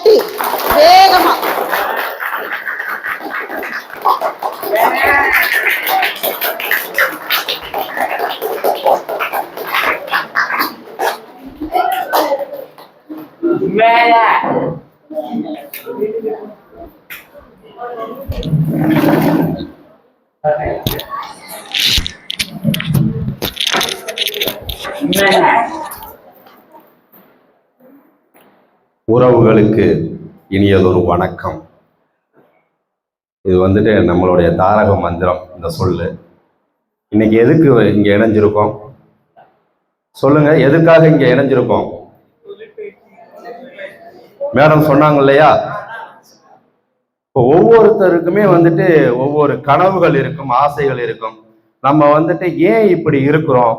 ಎತ್ತಿ ಬೇಗ Thank you. உறவுகளுக்கு இனியதொரு வணக்கம். இது வந்துட்டு நம்மளுடைய தாரக மந்திரம் இந்த சொல்லு. இன்னைக்கு எதுக்கு இங்க இணைஞ்சிருக்கோம்? சொல்லுங்க எதுக்காக இங்க இணைஞ்சிருக்கோம்? மேடம் சொன்னாங்க இல்லையா? இப்போ ஒவ்வொருத்தருக்குமே வந்துட்டு ஒவ்வொரு கனவுகள் இருக்கும் ஆசைகள் இருக்கும். நம்ம வந்துட்டு ஏன் இப்படி இருக்கிறோம்?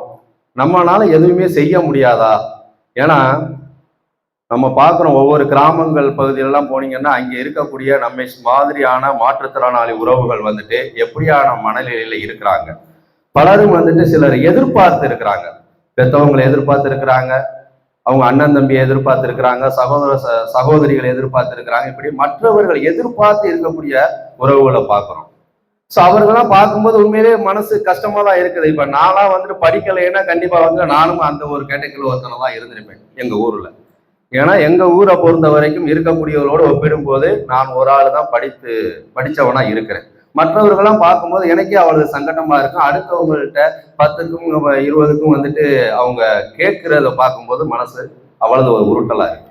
நம்மனால எதுவுமே செய்ய முடியாதா? ஏன்னா நம்ம பார்க்குறோம் ஒவ்வொரு கிராமங்கள் பகுதியிலலாம் போனீங்கன்னா அங்கே இருக்கக்கூடிய நம்ம மாதிரியான மாற்றுத்திறனாளி உறவுகள் வந்துட்டு எப்படியான மனநிலையில் இருக்கிறாங்க? பலரும் வந்துட்டு சிலர் எதிர்பார்த்து இருக்கிறாங்க. பெற்றவங்களை எதிர்பார்த்து இருக்கிறாங்க. அவங்க அண்ணன் தம்பியை எதிர்பார்த்து இருக்கிறாங்க. சகோதர ச- சகோதரிகளை எதிர்பார்த்து இருக்கிறாங்க. இப்படி மற்றவர்கள் எதிர்பார்த்து இருக்கக்கூடிய உறவுகளை பார்க்குறோம். ஸோ அவர்களாம் பார்க்கும்போது உண்மையிலேயே மனசு கஷ்டமா தான் இருக்குது. இப்போ நான்லாம் வந்துட்டு படிக்கலைன்னா கண்டிப்பாக வந்து நானும் அந்த ஒரு கேட்டகரியில் ஒருத்தனை தான் இருந்திருப்பேன் எங்கள் ஊரில். ஏன்னா எங்க ஊரை பொறுத்த வரைக்கும் இருக்கக்கூடியவர்களோடு ஒப்பிடும்போது நான் ஒரு ஆள் தான் படித்து படித்தவனா இருக்கிறேன். மற்றவர்களெல்லாம் பார்க்கும்போது எனக்கே அவ்வளவு சங்கடமா இருக்கும். அடுத்தவங்கள்ட்ட பத்துக்கும் இருபதுக்கும் வந்துட்டு அவங்க கேட்கறத பார்க்கும்போது மனசு அவ்வளவு ஒரு உருட்டலா இருக்கு.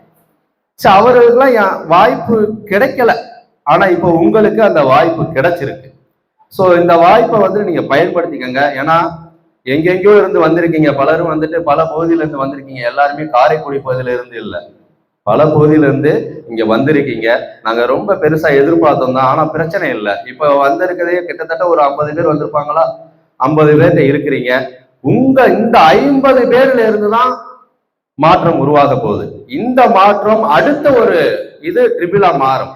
சரி அவர்களுக்கெல்லாம் வாய்ப்பு கிடைக்கல. ஆனா இப்போ உங்களுக்கு அந்த வாய்ப்பு கிடைச்சிருக்கு. ஸோ இந்த வாய்ப்பை வந்து நீங்க பயன்படுத்திக்கங்க. ஏன்னா எங்கெங்கோ இருந்து வந்திருக்கீங்க. பலரும் வந்துட்டு பல பகுதியில இருந்து வந்திருக்கீங்க. எல்லாருமே காரைக்குடி பகுதியில இருந்து இல்லை. பல பகுதியில இருந்து இங்க வந்திருக்கீங்க. நாங்க ரொம்ப பெருசா எதிர்பார்த்தோம் தான். ஆனா பிரச்சனை இல்லை. இப்போ வந்திருக்கிறதே கிட்டத்தட்ட ஒரு ஐம்பது பேர் வந்திருப்பாங்களா? ஐம்பது பேர்கிட்ட இருக்கிறீங்க. உங்க இந்த ஐம்பது பேர்ல இருந்து தான் மாற்றம் உருவாக போகுது. இந்த மாற்றம் அடுத்த ஒரு இது ட்ரிபிளா மாறும்.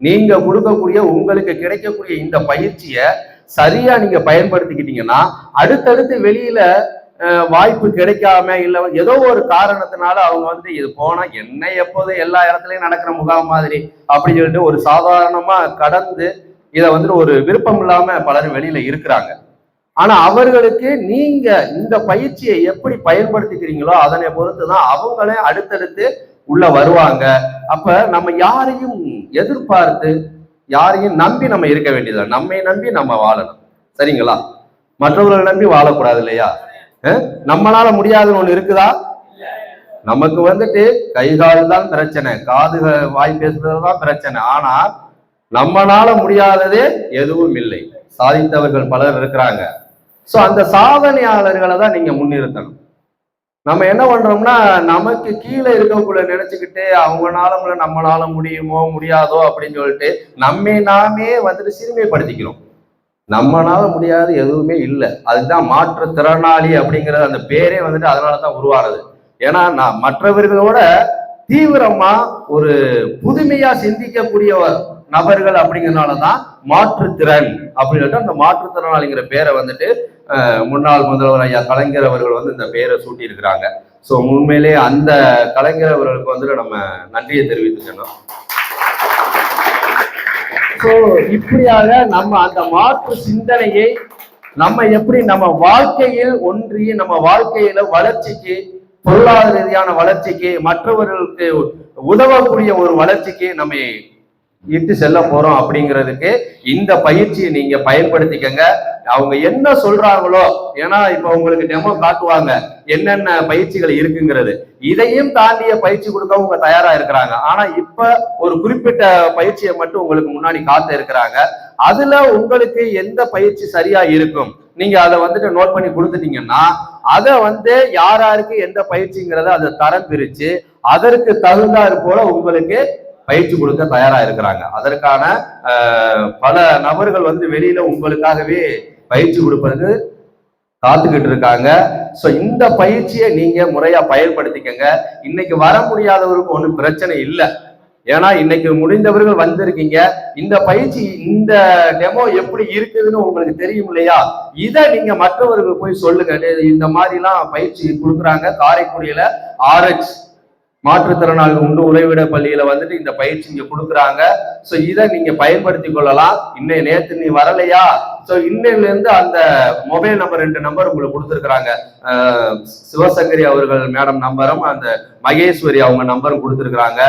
நீங்க கொடுக்கக்கூடிய உங்களுக்கு கிடைக்கக்கூடிய இந்த பயிற்சியை சரியா நீங்க பயன்படுத்திக்கிட்டீங்கன்னா அடுத்தடுத்து வெளியில வாய்ப்பு கிடைக்காம இல்ல ஏதோ ஒரு காரணத்தினால அவங்க வந்து இது போனா என்ன எப்போதும் எல்லா இடத்துலயும் நடக்கிற முகாம் மாதிரி அப்படின்னு சொல்லிட்டு ஒரு சாதாரணமா கடந்து இதை வந்துட்டு ஒரு விருப்பம் இல்லாம பலரும் வெளியில இருக்கிறாங்க. ஆனா அவர்களுக்கு நீங்க இந்த பயிற்சியை எப்படி பயன்படுத்திக்கிறீங்களோ அதனை பொறுத்து தான் அவங்களே அடுத்தடுத்து உள்ள வருவாங்க. அப்ப நம்ம யாரையும் எதிர்பார்த்து யாரையும் நம்பி நம்ம இருக்க வேண்டியதில்லை நம்மை நம்பி நம்ம வாழணும். சரிங்களா? மற்றவர்களை நம்பி வாழக்கூடாது இல்லையா? நம்மளால முடியாதுன்னு ஒண்ணு இருக்குதா? நமக்கு வந்துட்டு கை கால் தான் பிரச்சனை. காது வாய் பேசுறதுதான் பிரச்சனை. ஆனா நம்மனால முடியாததே எதுவும் இல்லை. சாதித்தவர்கள் பலர் இருக்கிறாங்க. சோ அந்த சாதனையாளர்களை தான் நீங்க முன்னிறுத்தணும். நம்ம என்ன பண்றோம்னா நமக்கு கீழே இருக்கக்குள்ள நினைச்சுக்கிட்டு அவங்கனால நம்மளால முடியுமோ முடியாதோ அப்படின்னு சொல்லிட்டு நம்மை நாமே வந்துட்டு சிறுமைப்படுத்திக்கிறோம். நம்மளால முடியாது எதுவுமே இல்லை. அதுதான் மாற்றுத்திறனாளி அப்படிங்கிறது அந்த பேரே வந்துட்டு அதனால தான் உருவானது. ஏன்னா நான் மற்றவர்களோட தீவிரமா ஒரு புதுமையா சிந்திக்கக்கூடிய நபர்கள் அப்படிங்கறதுனால தான் மாற்றுத்திறன் அப்படின்னு சொல்லிட்டு அந்த மாற்றுத்திறனாளிங்கிற பேரை வந்துட்டு முன்னாள் முதல்வர் ஐயா கலைஞர் அவர்கள் வந்து இந்த பெயரை சூட்டி இருக்கிறாங்க ஸோ உண்மையிலேயே அந்த கலைஞர் அவர்களுக்கு வந்துட்டு நம்ம நன்றியை தெரிவித்துக்கணும். ஸோ இப்படியாக நம்ம அந்த மாற்று சிந்தனையை நம்ம எப்படி நம்ம வாழ்க்கையில் ஒன்றி நம்ம வாழ்க்கையில வளர்ச்சிக்கு பொருளாதார ரீதியான வளர்ச்சிக்கு மற்றவர்களுக்கு உதவக்கூடிய ஒரு வளர்ச்சிக்கு நம்ம இட்டு செல்ல போறோம் அப்படிங்கிறதுக்கு இந்த பயிற்சியை நீங்க பயன்படுத்திக்கங்க. அவங்க என்ன சொல்றாங்களோ ஏன்னா இப்ப உங்களுக்கு டெமோ காட்டுவாங்க என்னென்ன பயிற்சிகள் இருக்குங்கிறது. இதையும் தாண்டிய பயிற்சி கொடுக்க அவங்க தயாரா இருக்கிறாங்க. ஆனா இப்ப ஒரு குறிப்பிட்ட பயிற்சியை மட்டும் உங்களுக்கு முன்னாடி காத்து இருக்கிறாங்க. அதுல உங்களுக்கு எந்த பயிற்சி சரியா இருக்கும்? நீங்க அதை வந்துட்டு நோட் பண்ணி கொடுத்துட்டீங்கன்னா அதை வந்து யார் யாருக்கு எந்த பயிற்சிங்கிறத அதை தரம் பிரிச்சு அதற்கு தகுந்தாறு போல உங்களுக்கு பயிற்சி கொடுக்க தயாரா இருக்கிறாங்க அதற்கான பல நபர்கள் வந்து வெளியில உங்களுக்காகவே பயிற்சி கொடுப்பதற்கு காத்துக்கிட்டு இருக்காங்க சோ இந்த பயிற்சியை நீங்க முறையா பயன்படுத்திக்கங்க. இன்னைக்கு வர முடியாதவருக்கு ஒன்றும் பிரச்சனை இல்லை. ஏன்னா இன்னைக்கு முடிந்தவர்கள் வந்திருக்கீங்க. இந்த பயிற்சி இந்த டெமோ எப்படி இருக்குதுன்னு உங்களுக்கு தெரியும் இல்லையா? இதை நீங்க மற்றவர்கள் போய் சொல்லுங்க. இந்த மாதிரிலாம் பயிற்சி கொடுக்குறாங்க. காரைக்குடியில ஆர்எச் மாற்றுத்திறனாளி உண்டு உறைவிட பள்ளியில வந்துட்டு இந்த பயிற்சி இங்க கொடுக்குறாங்க. சோ இதை நீங்க பயன்படுத்தி கொள்ளலாம். இன்னும் நேத்து நீ வரலையா? சோ இன்னையில இருந்து அந்த மொபைல் நம்பர் ரெண்டு நம்பர் உங்களுக்கு கொடுத்துருக்குறாங்க. சிவசங்கரி அவர்கள் மேடம் நம்பரும் அந்த மகேஸ்வரி அவங்க நம்பரும் கொடுத்துருக்குறாங்க.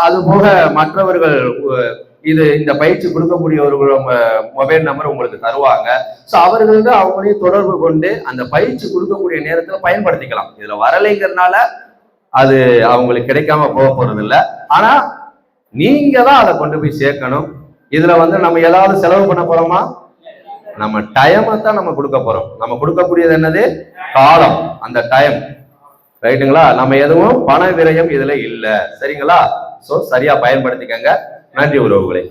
அது போக மற்றவர்கள் இது இந்த பயிற்சி கொடுக்கக்கூடியவர்கள் மொபைல் நம்பர் உங்களுக்கு தருவாங்க. ஸோ அவர்கள் அவங்களையும் தொடர்பு கொண்டு அந்த பயிற்சி கொடுக்கக்கூடிய நேரத்தில் பயன்படுத்திக்கலாம். இதுல வரலைங்கிறதுனால அது அவங்களுக்கு கிடைக்காம போக போறது இல்லை ஆனா நீங்க தான் அதை கொண்டு போய் சேர்க்கணும். இதுல வந்து நம்ம ஏதாவது செலவு பண்ண போறோமா? நம்ம டைமை தான் நம்ம கொடுக்க போறோம். நம்ம கொடுக்கக்கூடியது என்னது? காலம். அந்த டைம் ரைட்டுங்களா? நம்ம எதுவும் பண விரயம் இதுல இல்லை. சரிங்களா? சோ சரியா பயன்படுத்திக்கங்க. நன்றி உறவுகளே.